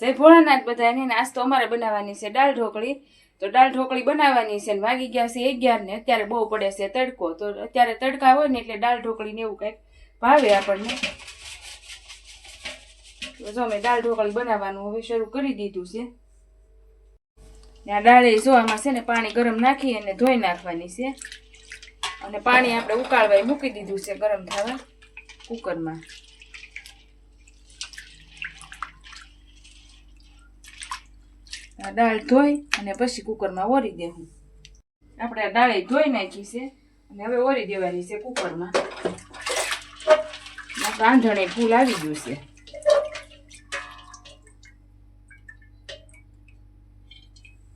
જય ભોળાનાથ બધાને નાસ્તો અમારે બનાવવાની છે દાળ ઢોકળી. તો દાળ ઢોકળી બનાવવાની છે ને વાગી ગયા છે અગિયાર ને, અત્યારે બહુ પડે છે તડકો. તો અત્યારે તડકા હોય ને એટલે દાળ ઢોકળી ને એવું કંઈક ભાવે આપણને. તો જો મેં દાળ ઢોકળી બનાવવાનું હવે શરૂ કરી દીધું છે. ને આ દાળે જો આમાં છે ને પાણી ગરમ નાખી અને ધોઈ નાખવાની છે. અને પાણી આપણે ઉકાળવા મૂકી દીધું છે ગરમ થવા કુકરમાં આ દાળ ધોઈ અને પછી કુકરમાં ઓરી દેવું. આપણે આ દાળે ધોઈ નાખી છે અને હવે ઓરી દેવાની છે કુકરમાં. રાંધણે ફૂલ આવી ગયું છે.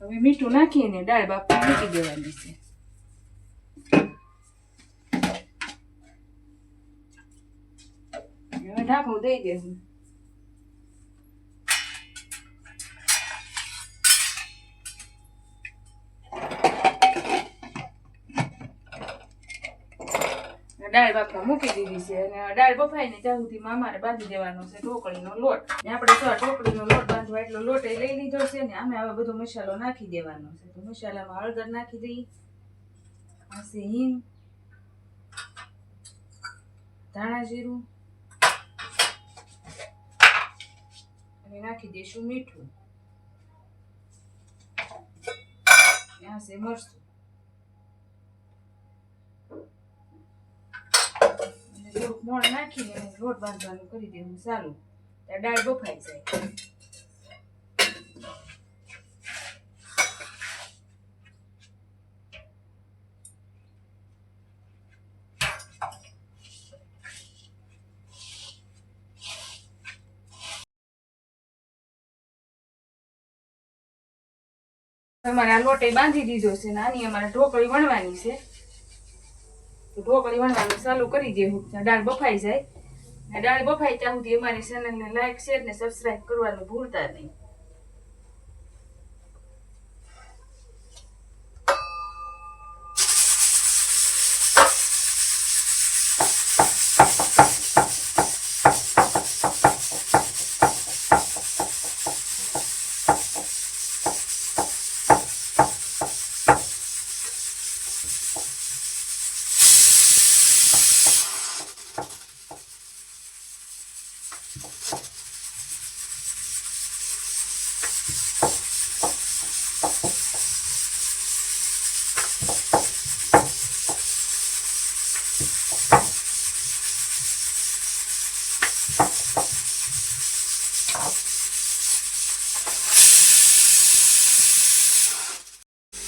હવે મીઠું નાખીને દાળ બાપા મૂકી દેવાની છે. હવે ઢાંકણું દઈ દેવું. દાળ બાફવા મૂકી દીધી છે અને દાળ બફાઈને ત્યાં સુધીમાં અમારે બાંધી દેવાનો છે ઢોકળીનો લોટ. ને આપણે જો ઢોકળીનો લોટ બાંધવા એટલો લોટ એ લઈ લીધો છે ને આમે હવે બધો મસાલો નાખી દેવાનો છે. તો મસાલામાં હળદર નાખી દઈ આ હિંગ, ધાણા જીરું અને નાખી દઈશું મીઠું. આ છે મરચું અને થોડુંક મોણ નાખીને લોટ બાંધવાનું કરી દેવું. સારું ત્યાં દાળ બફાઈ જાય. અમારે આ લોટે બાંધી દીધો છે નાની અમારે ઢોકળી વણવાની છે. તો ઢોકળી વણવાનું ચાલુ કરી દેવું દાળ બફાઈ જાય દાળ બફાઈ ત્યાં સુધી અમારી ચેનલને લાઈક શેર ને સબસ્ક્રાઈબ કરવાનું ભૂલતા નહીં.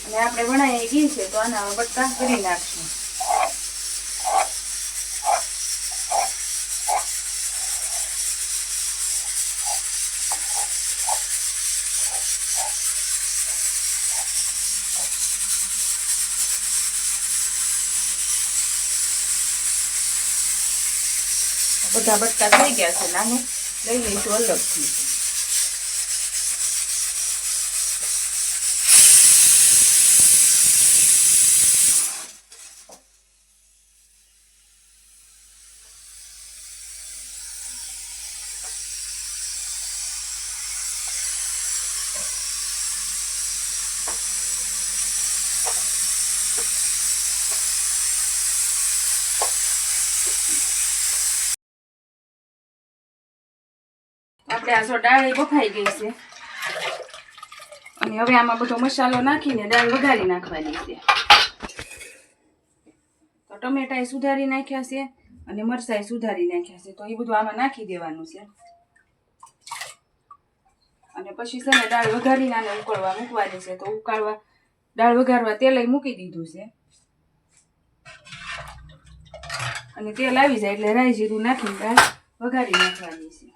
અને આપણે વણાઈ ગઈ છે તો આના બટકા કરી નાખશું. બધા બટકા થઈ ગયા છે. નાનું લઈ લઈશું અલગથી. આપણે આ જો દાળ બફાઈ ગઈ છે. અને હવે આમાં બધો મસાલો નાખીને દાળ વઘારી નાખવાની છે. તો ટમેટા એ સુધારી નાખ્યા છે અને મરચાં એ સુધારી નાખ્યા છે. તો એ બધું આમાં નાખી દેવાનું છે. અને પછી છે ને દાળ વઘારીને આને ઉકળવા મૂકવાની છે. તો ઉકાળવા, દાળ વઘારવા તેલ મૂકી દીધું છે. અને તેલ આવી જાય એટલે રાઈ જીરું નાખીને દાળ વઘારી નાખવાની છે.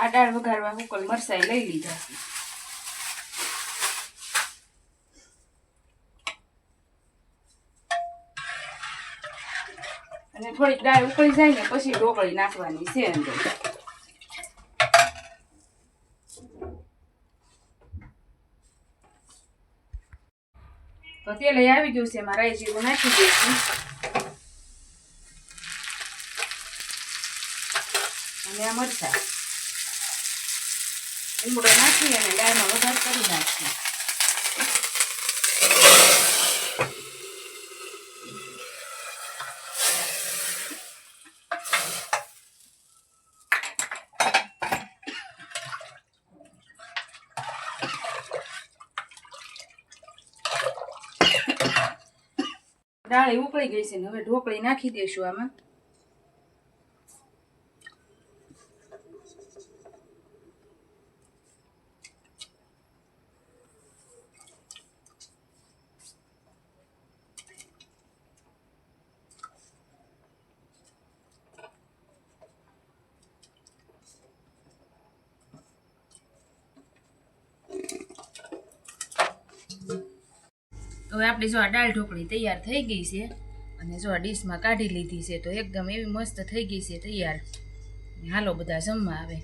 આ દાળ વઘારવા હુકલ મરસાઈ લઈ લીધા. અને થોડીક દાળ ઉકળી જાય ને પછી ઢોકળી નાખવાની છે અંદર. તો તેલ લઈ આવી ગયું છે, એમાં રાઈ જીરું નાખી દઈશું. અને આ મરચાં. લીમડો નાખી અને દાળમાં વઘાર કરી નાખીએ. દાળ ઉકળી ગઈ છે ને હવે ઢોકળી નાખી દઈશું આમાં. હવે આપણી જો આ દાળ ઢોકળી તૈયાર થઈ ગઈ છે અને જો આ ડીશમાં કાઢી લીધી છે તો એકદમ એવી મસ્ત થઈ ગઈ છે તૈયાર. હાલો બધા જમવા આવે.